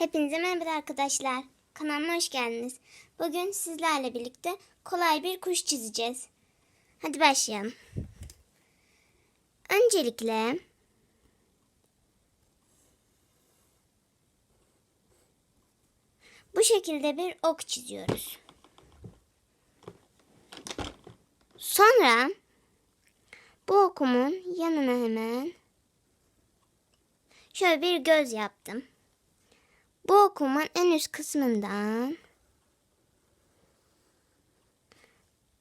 Hepinize merhaba arkadaşlar. Kanalıma hoş geldiniz. Bugün sizlerle birlikte kolay bir kuş çizeceğiz. Hadi başlayalım. Öncelikle bu şekilde bir ok çiziyoruz. Sonra bu okumun yanına hemen şöyle bir göz yaptım. Bu okumun en üst kısmından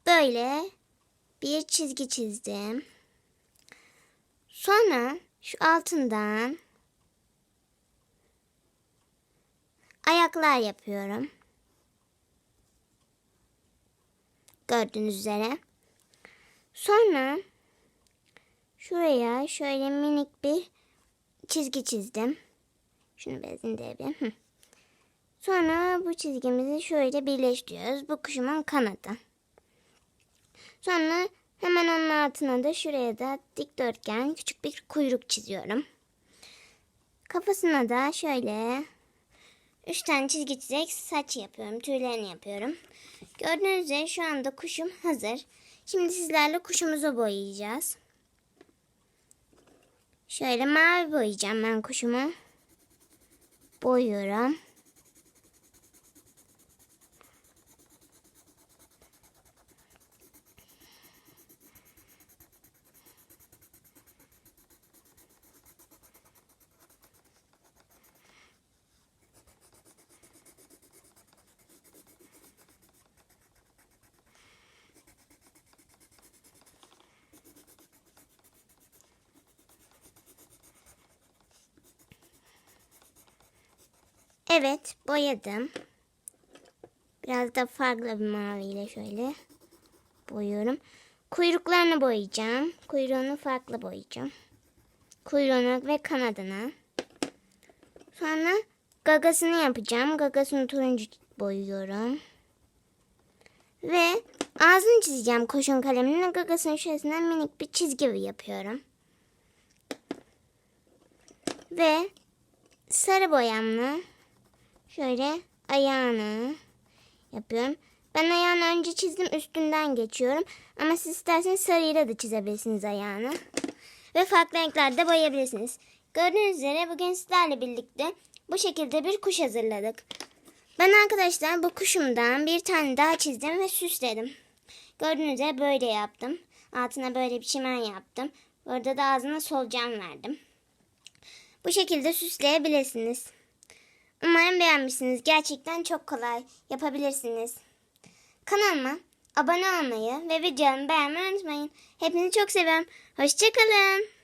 böyle bir çizgi çizdim. Sonra şu altından ayaklar yapıyorum. Gördüğünüz üzere. Sonra şuraya şöyle minik bir çizgi çizdim. Şunu bezindirebilirim. Hı. Sonra bu çizgimizi şöyle birleştiriyoruz. Bu kuşumun kanadı. Sonra hemen onun altına da şuraya da dikdörtgen küçük bir kuyruk çiziyorum. Kafasına da şöyle üç tane çizgi çizerek saç yapıyorum. Tüylerini yapıyorum. Gördüğünüz üzere şu anda kuşum hazır. Şimdi sizlerle kuşumuzu boyayacağız. Şöyle mavi boyayacağım ben kuşumu. Boyuyorum. Evet, boyadım. Biraz da farklı bir maviyle şöyle boyuyorum. Kuyruklarını boyayacağım. Kuyruğunu farklı boyayacağım. Kuyruğunu ve kanadını. Sonra gagasını yapacağım. Gagasını turuncu boyuyorum. Ve ağzını çizeceğim kurşun kalemle. Gagasının şurasından minik bir çizgi yapıyorum. Ve sarı boyamla Şöyle ayağını yapıyorum. Ben ayağını önce çizdim üstünden geçiyorum. Ama siz isterseniz sarıyla da çizebilirsiniz ayağını. Ve farklı renklerde boyayabilirsiniz. Gördüğünüz üzere bugün sizlerle birlikte bu şekilde bir kuş hazırladık. Ben arkadaşlar bu kuşumdan bir tane daha çizdim ve süsledim. Gördüğünüz üzere böyle yaptım. Altına böyle bir çimen yaptım. Burada da ağzına solucan verdim. Bu şekilde süsleyebilirsiniz. Umarım beğenmişsiniz. Gerçekten çok kolay. Yapabilirsiniz. Kanalıma abone olmayı ve videomu beğenmeyi unutmayın. Hepinizi çok seviyorum. Hoşçakalın.